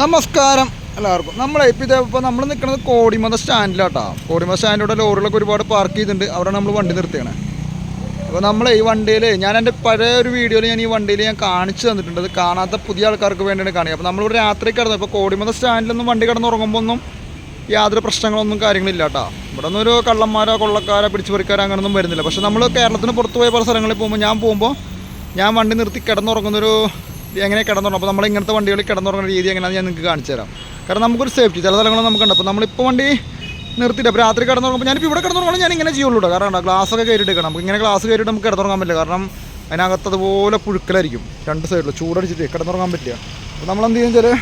നമസ്കാരം എല്ലാവർക്കും. നമ്മളെ ഇപ്പം ഇതേ ഇപ്പോൾ നമ്മൾ നിൽക്കുന്നത് കോടിമത സ്റ്റാൻഡിലാട്ടോ. കോടിമത സ്റ്റാൻഡിലൂടെ ലോറികളൊക്കെ ഒരുപാട് പാർക്ക് ചെയ്തിട്ടുണ്ട്. അവിടെ നമ്മൾ വണ്ടി നിർത്തിയാണ്. അപ്പോൾ നമ്മൾ ഈ വണ്ടിയിൽ ഞാൻ എന്റെ പഴയ ഒരു വീഡിയോയിൽ ഞാൻ ഈ വണ്ടിയിൽ ഞാൻ കാണിച്ചു തന്നിട്ടുണ്ട്. അത് കാണാത്ത പുതിയ ആൾക്കാർക്ക് വേണ്ടിയാണ് കാണിക്കുക അപ്പോൾ നമ്മളിവിടെ രാത്രി കിടന്നു ഇപ്പോൾ കോടിമത സ്റ്റാൻഡിലൊന്നും വണ്ടി കിടന്നുറങ്ങുമ്പോൾ ഒന്നും യാതൊരു പ്രശ്നങ്ങളൊന്നും കാര്യങ്ങളില്ല കേട്ടോ ഇവിടെ ഒന്നും ഒരു കള്ളന്മാരോ കൊള്ളക്കാരോ പിടിച്ചു പറിക്കാരോ അങ്ങനെയൊന്നും വരുന്നില്ല. പക്ഷേ നമ്മൾ കേരളത്തിന് പുറത്ത് പോയ പല സ്ഥലങ്ങളിൽ പോകുമ്പോൾ ഞാൻ പോകുമ്പോൾ ഞാൻ വണ്ടി നിർത്തി കിടന്നുറങ്ങുന്നൊരു എങ്ങനെ കിടന്നുറങ്ങും? അപ്പോൾ നമ്മൾ ഇങ്ങനത്തെ വണ്ടികളിൽ കിടന്നുറങ്ങുന്ന രീതി എങ്ങനെയാണെന്ന് ഞാൻ നിങ്ങൾക്ക് കാണിച്ചു തരാം. കാരണം നമുക്കൊരു സേഫ്റ്റി ചില സ്ഥലങ്ങളും നമുക്കുണ്ട്. അപ്പോൾ നമ്മളിപ്പോൾ വണ്ടി നിർത്തിയിട്ട് അപ്പോൾ രാത്രി കിടന്നുറങ്ങുമ്പോൾ ഞാനിപ്പോൾ ഇവിടെ കിടന്നുറങ്ങണം ഞാൻ ഇങ്ങനെ ചെയ്യുള്ളൂ കാരണം ഗ്ലാസ് ഒക്കെ കയറിയിട്ട് നമുക്ക് ഇങ്ങനെ ഗ്ലാസ് കയറിയിട്ട് നമുക്ക് കിടന്നുറങ്ങാൻ പറ്റില്ല. കാരണം അതിനകത്ത് അതുപോലെ പുഴുക്കലായിരിക്കും. രണ്ട് സൈഡിൽ ചൂടടിച്ചിട്ട് കിടന്നുറങ്ങാൻ പറ്റില്ല. അപ്പോൾ നമ്മൾ എന്ത് ചെയ്യുന്നത് വെച്ചാൽ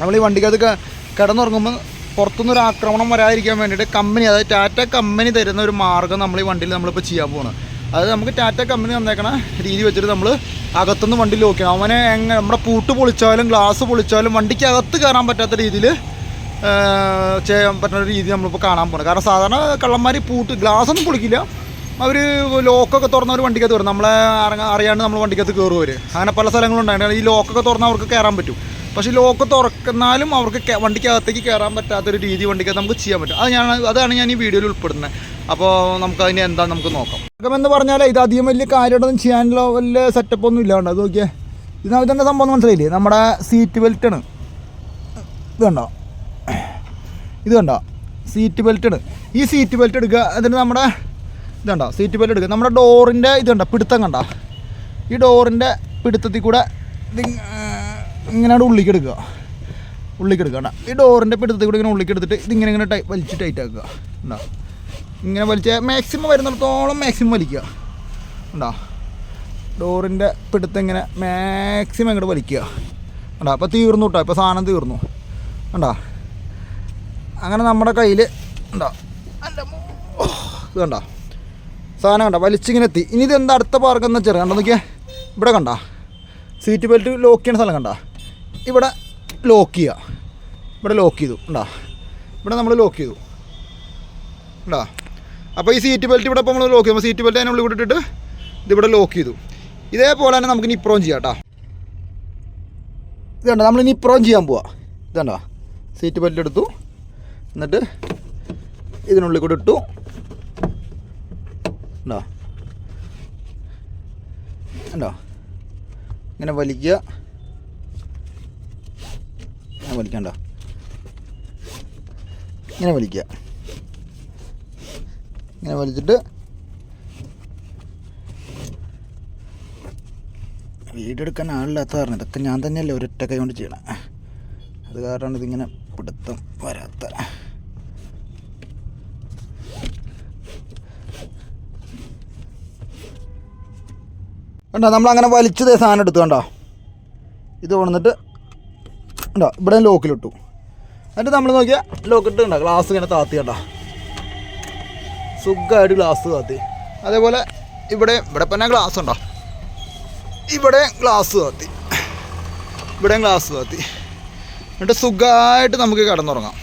നമ്മൾ ഈ വണ്ടിക്കകത്ത് കിടന്നുറങ്ങുമ്പോൾ പുറത്തുനിന്ന് ഒരു ആക്രമണം വരാതിരിക്കാൻ വേണ്ടിയിട്ട് കമ്പനി അതായത് ടാറ്റ കമ്പനി തരുന്ന ഒരു മാർഗം നമ്മൾ ഈ വണ്ടിയിൽ നമ്മളിപ്പോൾ ചെയ്യാൻ പോകണം അതായത് നമുക്ക് ടാറ്റ കമ്പനി തന്നേക്കണ. രീതി വെച്ചിട്ട് നമ്മൾ അകത്തുനിന്ന് വണ്ടി ലോക്ക് അവനെ എങ്ങനെ നമ്മുടെ പൂട്ട് പൊളിച്ചാലും ഗ്ലാസ് പൊളിച്ചാലും വണ്ടിക്ക് അകത്ത് കയറാൻ പറ്റാത്ത രീതിയിൽ ചെയ്യാൻ പറ്റുന്ന ഒരു രീതി നമ്മളിപ്പോൾ കാണാൻ പോകണം കാരണം സാധാരണ കള്ളന്മാർ പൂട്ട് ഗ്ലാസ് ഒന്നും പൊളിക്കില്ല. അവർ ലോക്കൊക്കെ തുറന്ന് അവർ വണ്ടിക്കകത്ത് വരും നമ്മളെ അറിയാ- അറിയാണ്ട് നമ്മൾ വണ്ടിക്കകത്ത് കയറും അവർ അങ്ങനെ പല സ്ഥലങ്ങളുണ്ടായിരുന്നു ഈ ലോക്കൊക്കെ തുറന്ന് അവർക്ക് കയറാൻ പറ്റും. പക്ഷേ ലോക്ക് തുറക്കുന്നാലും അവർക്ക് വണ്ടിക്കകത്തേക്ക് കയറാൻ പറ്റാത്തൊരു രീതി വണ്ടിക്ക് നമുക്ക് ചെയ്യാൻ പറ്റും. അത് ഞാൻ അതാണ് ഞാൻ ഈ വീഡിയോയിൽ ഉൾപ്പെടുന്നത്. അപ്പോൾ നമുക്ക് അതിന് എന്താ നമുക്ക് നോക്കാം. എന്ന് പറഞ്ഞാൽ ഇത് അധികം വലിയ കാര്യമായിട്ടൊന്നും ചെയ്യാനുള്ള വലിയ സെറ്റപ്പ് ഒന്നും ഇല്ലാണ്ട് അത് നോക്കിയേ. ഇത് തന്നെ സംഭവം മനസ്സിലായില്ലേ? നമ്മുടെ സീറ്റ് ബെൽറ്റാണ് ഇത് കണ്ടോ? ഇത് കണ്ടോ? സീറ്റ് ബെൽറ്റ് ആണ്. ഈ സീറ്റ് ബെൽറ്റ് എടുക്കുക എന്നിട്ട് നമ്മുടെ ഇത് കണ്ടോ? സീറ്റ് ബെൽറ്റ് എടുക്കുക. നമ്മുടെ ഡോറിന്റെ ഇത് കണ്ടോ? പിടുത്തം കണ്ടോ? ഈ ഡോറിന്റെ പിടുത്തത്തിൽ കൂടെ ഇങ്ങനെ ഉള്ളിക്ക് എടുക്കുക. ഉള്ളിക്ക് എടുക്കുക ഈ ഡോറിന്റെ പിടുത്തത്തിൽ കൂടെ ഇങ്ങനെ ഉള്ളിക്ക് എടുത്തിട്ട് ഇതിങ്ങനെ ഇങ്ങനെ ടൈ വലിച്ച് ടൈറ്റ് ആക്കുക. കണ്ടോ. ഇങ്ങനെ വലിച്ച മാക്സിമം വരുന്നിടത്തോളം മാക്സിമം വലിക്കുക. കണ്ടോ. ഡോറിന്റെ പിടുത്തം ഇങ്ങനെ മാക്സിമം ഇങ്ങോട്ട് വലിക്കുക. കണ്ടോ. അപ്പോൾ തീർന്നു കേട്ടോ ഇപ്പോൾ സാധനം തീർന്നു. കണ്ടോ. അങ്ങനെ നമ്മുടെ കയ്യിൽ ഉണ്ടോ അല്ല കണ്ടോ. സാധനം കണ്ടോ. വലിച്ചിങ്ങനെ എത്തി. ഇനി ഇത് എന്താ അടുത്ത പാർക്കെന്ന് വെച്ചാൽ കണ്ടോ നോക്കിയാൽ ഇവിടെ കണ്ടോ. സീറ്റ് ബെൽറ്റ് ലോക്ക് ചെയ്യുന്ന സ്ഥലം കണ്ടോ. ഇവിടെ ലോക്ക് ചെയ്യുക ഇവിടെ ലോക്ക് ചെയ്തു. ഉണ്ടാ ഇവിടെ നമ്മൾ ലോക്ക് ചെയ്തു. ഉണ്ടാ അപ്പോൾ ഈ സീറ്റ് ബെൽറ്റ് ഇവിടെ ഇപ്പോൾ നമ്മൾ ലോക്ക് ചെയ്യുമ്പോൾ സീറ്റ് ബെൽറ്റ് അതിനുള്ളിൽ വിട്ടിട്ട് ഇതിവിടെ ലോക്ക് ചെയ്തു. ഇതേപോലെ തന്നെ നമുക്ക് നിപ്രോം ചെയ്യാം കേട്ടോ. നമ്മൾ നിപ്രോം ചെയ്യാൻ പോവാ. ഇത് കണ്ടോ സീറ്റ് ബെൽറ്റ് എടുത്തു. എന്നിട്ട് ഇതിനുള്ളിൽ കൂടെ ഇട്ടു. ഉണ്ടോ ഉണ്ടോ ഇങ്ങനെ വലിക്കുക. ഇങ്ങനെ വലിക്കണ്ട. ഇങ്ങനെ വലിക്കുക. ഇങ്ങനെ വലിച്ചിട്ട് വീഡിയോ എടുക്കാൻ ആളില്ലാത്ത കാരണം ഇതൊക്കെ ഞാൻ തന്നെയല്ലേ ഒരൊറ്റ കൈ കൊണ്ട് ചെയ്യണം. അത് കാരണമാണ് ഇതിങ്ങനെ പിടുത്തം വരാത്ത. കണ്ടോ നമ്മളങ്ങനെ വലിച്ചതേ സാധനം എടുത്തു കണ്ടോ? ഇത് കൊണ്ടുവന്നിട്ട് ഉണ്ടോ? ഇവിടെ ലോക്കിലിട്ടു എന്നിട്ട് നമ്മൾ നോക്കിയാൽ ലോക്കിട്ട് ഉണ്ടോ ഗ്ലാസ് ഇങ്ങനെ താത്തി കണ്ടോ. സുഖമായിട്ട് ഗ്ലാസ് താത്തി. അതേപോലെ ഇവിടെ ഇവിടെ പിന്നെ ഗ്ലാസ് ഉണ്ടോ? ഇവിടെ ഗ്ലാസ് താത്തി. ഇവിടെ ഗ്ലാസ് താത്തി. എന്നിട്ട് സുഖമായിട്ട് നമുക്ക് കിടന്നുറങ്ങാം.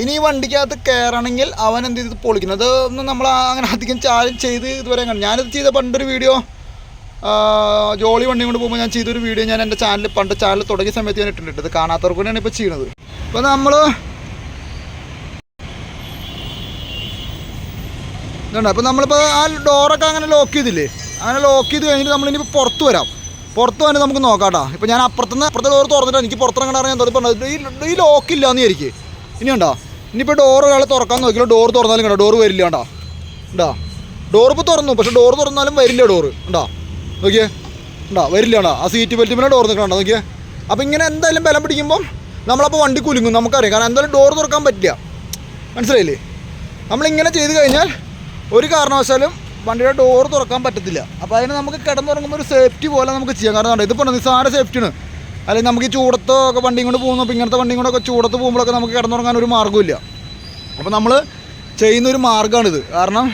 ഇനി ഈ വണ്ടിക്കകത്ത് കയറണമെങ്കിൽ അവൻ എന്ത് ചെയ്ത്? പൊളിക്കുന്നത് അതൊന്നും നമ്മൾ അങ്ങനെ അധികം ചാലും ചെയ്ത് ഇതുവരെ കണ്ടു ഞാനിത് ചെയ്ത പണ്ടൊരു വീഡിയോ ജോളി വണ്ടി കൊണ്ട് പോകുമ്പോൾ ഞാൻ ചെയ്തൊരു വീഡിയോ ഞാൻ എന്റെ ചാനൽ പണ്ട് ചാനൽ തുടങ്ങിയ സമയത്ത് ഞാൻ ഇട്ടിട്ടുണ്ട്. ഇത് കാണാത്തവർക്ക് വേണ്ടിയാണ് ഇപ്പോൾ ചെയ്യണത്. ഇപ്പോൾ നമ്മൾ ഇതുണ്ട്. അപ്പോൾ നമ്മളിപ്പോൾ ആ ഡോറൊക്കെ അങ്ങനെ ലോക്ക് ചെയ്തില്ലേ? അങ്ങനെ ലോക്ക് ചെയ്ത് കഴിഞ്ഞിട്ട് നമ്മളിനിപ്പോൾ പുറത്ത് വരാം. പുറത്ത് വന്നിട്ട് നമുക്ക് നോക്കാം കേട്ടോ ഇപ്പോൾ ഞാൻ അപ്പുറത്തുനിന്ന് അപ്പുറത്തെ ഡോർ തുറന്നിട്ട് എനിക്ക് പുറത്തിറങ്ങാൻ ഞാൻ പറഞ്ഞത്? ഈ ഈ ലോക്ക് ഇല്ല എന്ന് വിചാരിക്കും. ഇനി ഉണ്ടോ ഇനിയിപ്പോൾ ഡോർ ഒരാൾ തുറക്കാൻ നോക്കിയാൽ ഡോർ തുറന്നാലും കണ്ടോ? ഡോർ വരില്ല ഉണ്ടോ ഉണ്ടോ ഡോർ ഇപ്പോൾ തുറന്നു. പക്ഷേ ഡോർ തുറന്നാലും വരില്ല ഡോറ് ഉണ്ടോ നോക്കിയേ. ഉണ്ടോ വരില്ല ഉണ്ടോ ആ സീറ്റ് ബെൽറ്റ് പിന്നെ ഡോർ നിൽക്കണ്ടോ നോക്കിയേ. അപ്പോൾ ഇങ്ങനെ എന്തായാലും ബലം പിടിക്കുമ്പം നമ്മളപ്പോൾ വണ്ടി കുലുങ്ങും നമുക്കറിയാം. കാരണം എന്തായാലും ഡോർ തുറക്കാൻ പറ്റില്ല. മനസ്സിലായില്ലേ? നമ്മളിങ്ങനെ ചെയ്ത് കഴിഞ്ഞാൽ ഒരു കാരണവശാലും വണ്ടിയുടെ ഡോർ തുറക്കാൻ പറ്റത്തില്ല. അപ്പോൾ അതിന് നമുക്ക് കിടന്നുറങ്ങുമ്പോൾ ഒരു സേഫ്റ്റി പോലെ നമുക്ക് ചെയ്യാം. കാരണം ഇത് ഇതിപ്പോൾ നിസ്സാര സേഫ്റ്റിയാണ് അല്ലെങ്കിൽ നമുക്ക് ഈ ചൂടത്തോ ഒക്കെ വണ്ടിയും കൊണ്ട് പോകുന്നു അപ്പോൾ ഇങ്ങനത്തെ വണ്ടിയും കൊണ്ടൊക്കെ ചൂടത്ത് പോകുമ്പോഴൊക്കെ നമുക്ക് കിടന്നുറങ്ങാൻ ഒരു മാർഗമില്ല അപ്പോൾ നമ്മൾ ചെയ്യുന്നൊരു മാർഗമാണിത്. കാരണം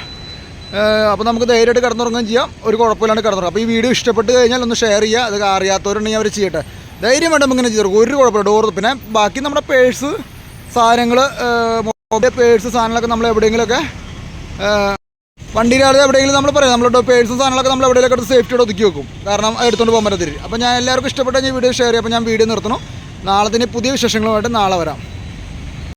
അപ്പോൾ നമുക്ക് ധൈര്യമായിട്ട് കിടന്നുറങ്ങുകയും ചെയ്യാം. ഒരു കുഴപ്പമില്ലാണ്ട് കിടന്നുറങ്ങും. അപ്പോൾ ഈ വീഡിയോ ഇഷ്ടപ്പെട്ട് കഴിഞ്ഞാൽ ഒന്ന് ഷെയർ ചെയ്യുക. അത് അറിയാത്തവരുണ്ടെങ്കിൽ അവർ ചെയ്യട്ടെ. ധൈര്യം വേണ്ട ഇങ്ങനെ ചെയ്തു ഒരു കുഴപ്പമില്ല ഡോർ പിന്നെ ബാക്കി നമ്മുടെ പേഴ്സ് സാധനങ്ങൾ മൊബൈൽ പേഴ്സ് സാധനങ്ങളൊക്കെ നമ്മൾ എവിടെയെങ്കിലുമൊക്കെ വണ്ടിയിലാതെ എവിടെയെങ്കിലും നമ്മൾ പറയാം. നമ്മുടെ പേഴ്സും സാധനങ്ങളൊക്കെ നമ്മൾ എവിടെയെങ്കിലും എടുത്ത് സേഫ്റ്റിയോടെ ഒതുക്കി വെക്കും. കാരണം എടുത്തുകൊണ്ട് പോകാൻ പറ്റത്തില്ല. അപ്പോൾ ഞാൻ എല്ലാവർക്കും ഇഷ്ടപ്പെട്ട ഞാൻ വീഡിയോ ഷെയർ ചെയ്യാം. അപ്പോൾ ഞാൻ വീഡിയോ നിർത്തണം. നാളെ തന്നെ പുതിയ വിശേഷങ്ങളുമായിട്ട് നാളെ വരാം.